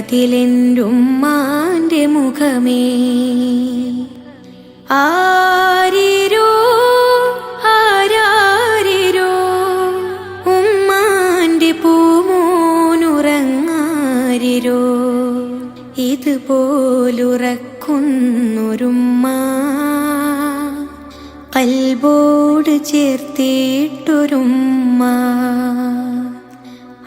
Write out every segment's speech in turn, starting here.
അതിലെന്റുമ്മാന്റെ മുഖമേ? ആരിരോ ആരാരിരോ ഉമ്മാന്റെ പൂമോനുറങ്ങാരിരോ? ഇതുപോലുറക്കുന്നൊരുമ്മ കൽബോട് ചേർത്തിട്ടൊരുമ്മ.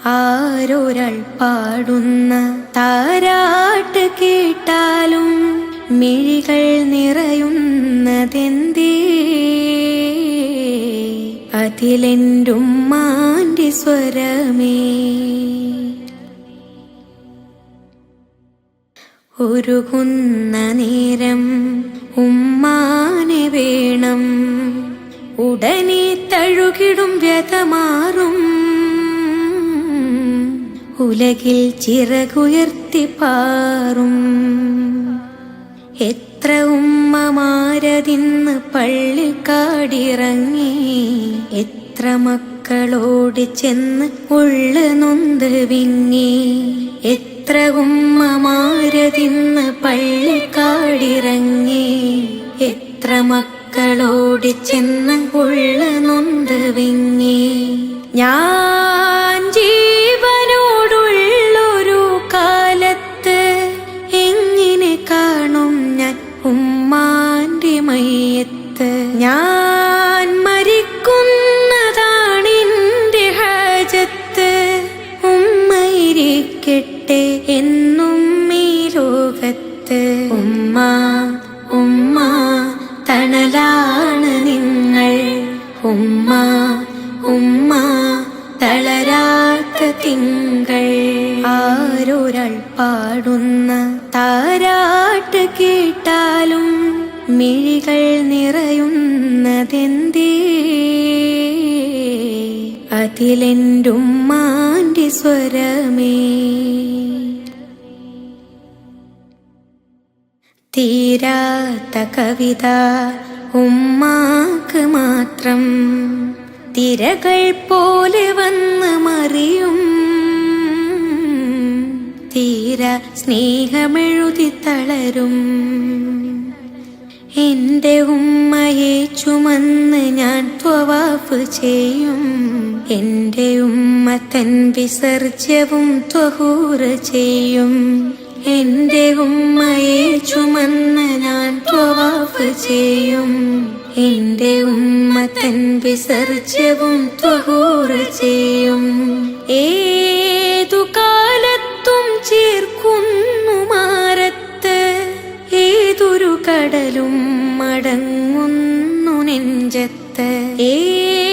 ആരൊരാൾ പാടുന്ന താരാട്ട് കേട്ടാലും മിഴികൾ നിറയുന്നതെന്തേ? അതിലെന്റുമ്മാന്റെ സ്വരമേ. ഒരുകുന്ന നേരം ഉമ്മാനെ വേണം. ഉടനെ തഴുകിടും വ്യതമാറും. ഉലകിൽ ചിറകുയർത്തി പാറും. എത്ര ഉമ്മമാരതിന്ന് പള്ളി കാടിറങ്ങി. എത്ര മക്കളോട് ചെന്ന് ഉള്ളു നൊന്ത് വിങ്ങി. എത്ര ഉമ്മമാരതിന്ന് പള്ളി കാടിറങ്ങി. എത്ര മക്കളോട് ചെന്ന് ഉള്ളു നൊന്ത് വിങ്ങി. ഞാൻ ഉമ്മ ഉമ്മ തണലാണ് നിങ്ങൾ. ഉമ്മ ഉമ്മ തളരാത്ത തിങ്കൾ. ആരൊരാൾ പാടുന്ന താരാട്ട് കേട്ടാലും മിഴികൾ നിറയുന്നതെന്തേ? അതിലെന്റുമ്മാന്റെ സ്വരമേ. തീരാത്ത കവിത ഉമ്മാക്ക് മാത്രം. തിരകൾ പോലെ വന്ന് മറിയും. തീര സ്നേഹമെഴുതി തളരും. എന്റെ ഉമ്മയെ ചുമന്ന് ഞാൻ ത്വവാഫ് ചെയ്യും. എന്റെ ഉമ്മ തൻ വിസർജ്യവും ത്വഹൂറ് ചെയ്യും. എന്റെ ഉമ്മയെ ചുമന്ന് ഞാൻ ത്വവാഫ് ചെയ്യും. എന്റെ ഉമ്മ തൻ വിസർജ്യവും ത്വഹൂറ് ചെയ്യും. ഏതു കാലത്തും ചേർക്കുന്നു മാറത്ത് ഏതൊരു കടലും മടങ്ങുന്നു നെഞ്ചത്ത്. ഏ